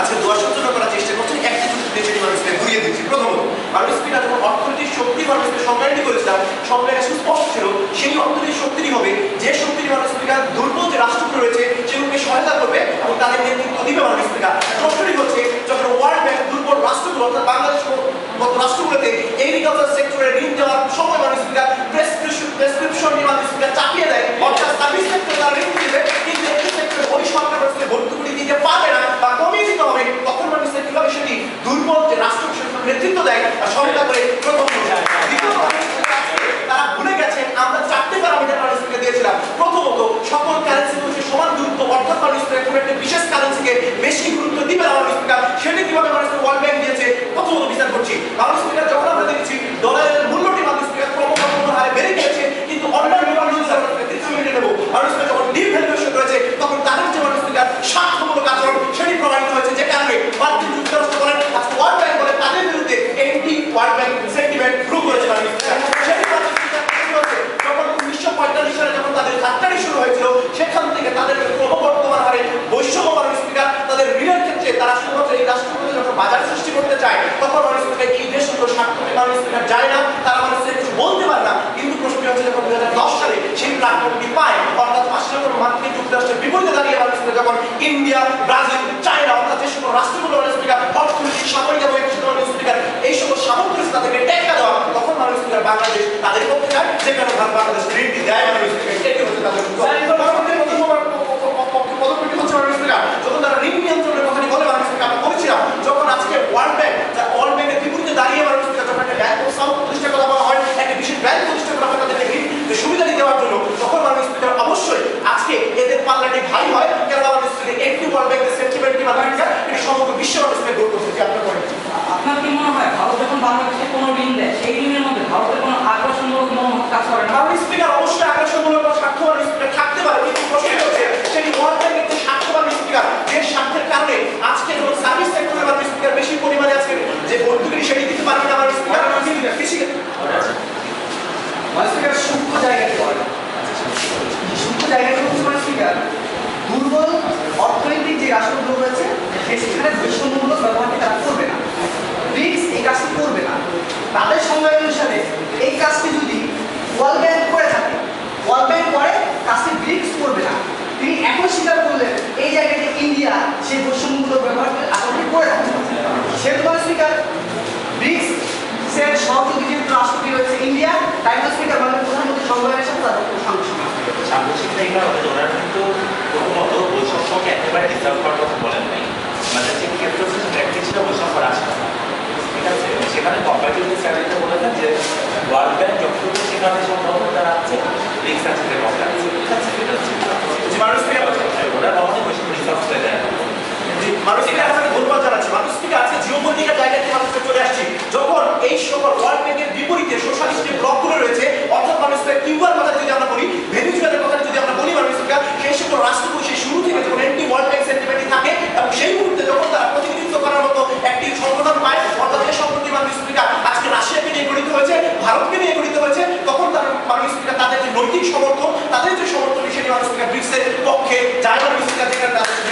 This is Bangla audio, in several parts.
আজকে shut অবশ্যই আদর্শমূলক থাকতে পারে, কিন্তু প্রশ্ন বেশি পরিমাণে আজকে যে ভর্তুকি সেটি দিতে পারবে না বাংলা স্পিকার কৃষি স্পিকার সূক্ষ্ম জায়গায় পড়ে। সূক্ষ্ম জায়গায় পড়ছে স্পিকার। দুর্বল অর্থনৈতিক যে রাষ্ট্রগুলো রয়েছে সেখানে বৈষম্য সেই বৈষম্যমূলক ব্যবহারকে আরোপি করে রাখতে সেতু স্পিকার ব্রিক্স সেট সহযোগী যে রাষ্ট্রটি রয়েছে ইন্ডিয়া তাই স্পিকার মানে প্রধানমন্ত্রী সংগ্রামের সাথে তাদের কোনো সমস্যা সাংবাদিকরা ওনারা কিন্তু প্রথমত বৈষম্যকে একেবারে ডিজার্ভ করার নাই। মানে যে ক্ষেত্রে প্র্যাকটিসটা বৈষম্য রাখা ঠিক আছে? সেখানে কম্পারিটিভ স্ট্র্যাটেজিতে বলেছেন যে ওয়ার্ল্ড ব্যাংক সেখানে সম্ভাবনা রাখছে রিক্স আছে এবং সেই মুহূর্তে যখন তারা প্রতিনিধিত্ব করার মতো একটি সংগঠন পায় অর্থাৎ এই সম্প্রতি মাননীয় স্পিকার আজকে রাশিয়াকে নিয়ে গঠিত হয়েছে, ভারতকে নিয়ে গঠিত হয়েছে, তখন তারা মাননীয় তাদের যে নৈতিক সমর্থন, তাদের যে সমর্থন সেটি মাননীয় ব্রিক্সের পক্ষে যারা মাননীয় স্পিকার যেখানে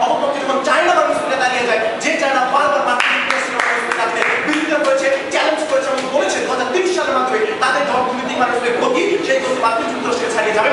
都是个踩点加